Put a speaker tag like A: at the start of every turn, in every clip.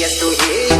A: Manias do.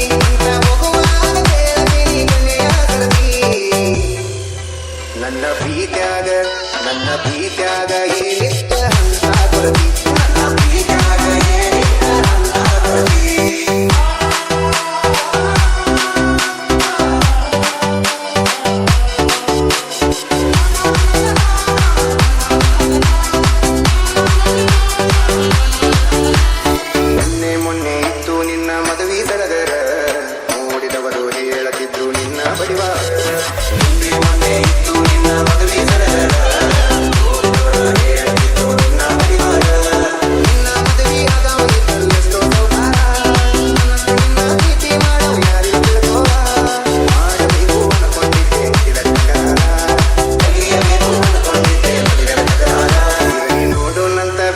A: ಪ್ರೀತ್ಯಾಗ ನನ್ನ ಪ್ರೀತ್ಯಾಗ ಏನಿತ್ತ ಅಂತ ಕೊಡತಿ ನನ್ನ ಪ್ರೀತ್ಯಾಗ ಏನಿತ್ತ ಅಂತ ಕೊಡತಿ ಬಡಿವಾರ ಮೊನ್ನೆ ಇತ್ತು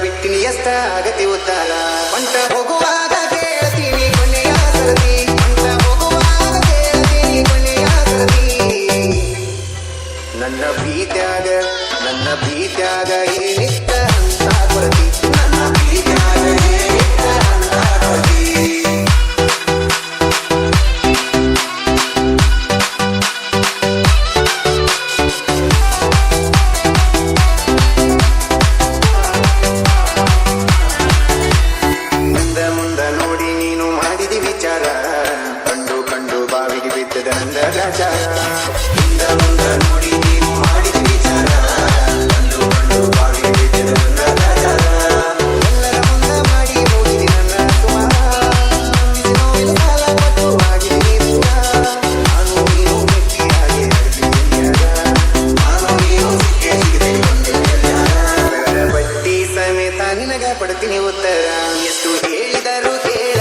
A: ಬಿಟ್ಟಿನಿ ಎಷ್ಟ ಅಗತಿ ಉತ್ತಾಗ ಬಂಟ ಹೋಗುವ ನನ್ನ ಬೀತ್ಯಾಗ ನನ್ನ ಪ್ರೀತ್ಯಾಗ ಈ ನಿತ್ತ ಹಂತ ಕೊರತಿ ನನ್ನ ಪ್ರೀತ್ಯಾಗ ಈ ನಿತ್ತ ಕಂಡು ಕಂಡು ಬಾವಿಗೆ ಬಿದ್ದದ ನಂದ ರಾಜ. ಪಡ್ತೀನಿ ಉತ್ತರ. ಎಷ್ಟು ಹೇಳಿದರು ಕೇಳ